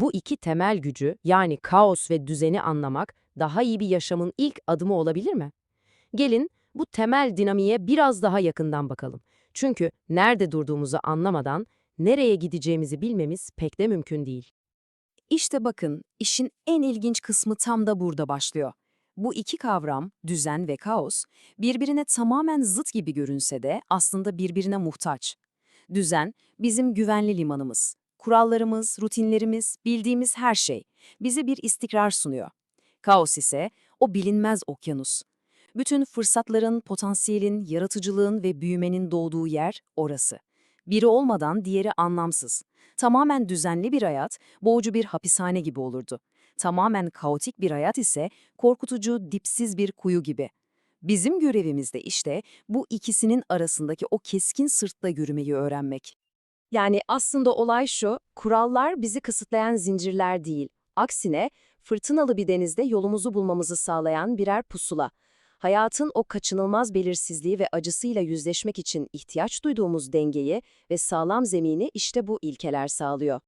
Bu iki temel gücü yani kaos ve düzeni anlamak daha iyi bir yaşamın ilk adımı olabilir mi? Gelin bu temel dinamiğe biraz daha yakından bakalım. Çünkü nerede durduğumuzu anlamadan nereye gideceğimizi bilmemiz pek de mümkün değil. İşte bakın, işin en ilginç kısmı tam da burada başlıyor. Bu iki kavram, düzen ve kaos, birbirine tamamen zıt gibi görünse de aslında birbirine muhtaç. Düzen, bizim güvenli limanımız. Kurallarımız, rutinlerimiz, bildiğimiz her şey bize bir istikrar sunuyor. Kaos ise o bilinmez okyanus. Bütün fırsatların, potansiyelin, yaratıcılığın ve büyümenin doğduğu yer orası. Biri olmadan diğeri anlamsız. Tamamen düzenli bir hayat, boğucu bir hapishane gibi olurdu. Tamamen kaotik bir hayat ise korkutucu, dipsiz bir kuyu gibi. Bizim görevimiz de işte bu ikisinin arasındaki o keskin sırtla yürümeyi öğrenmek. Yani aslında olay şu, kurallar bizi kısıtlayan zincirler değil. Aksine fırtınalı bir denizde yolumuzu bulmamızı sağlayan birer pusula. Hayatın o kaçınılmaz belirsizliği ve acısıyla yüzleşmek için ihtiyaç duyduğumuz dengeyi ve sağlam zemini işte bu ilkeler sağlıyor.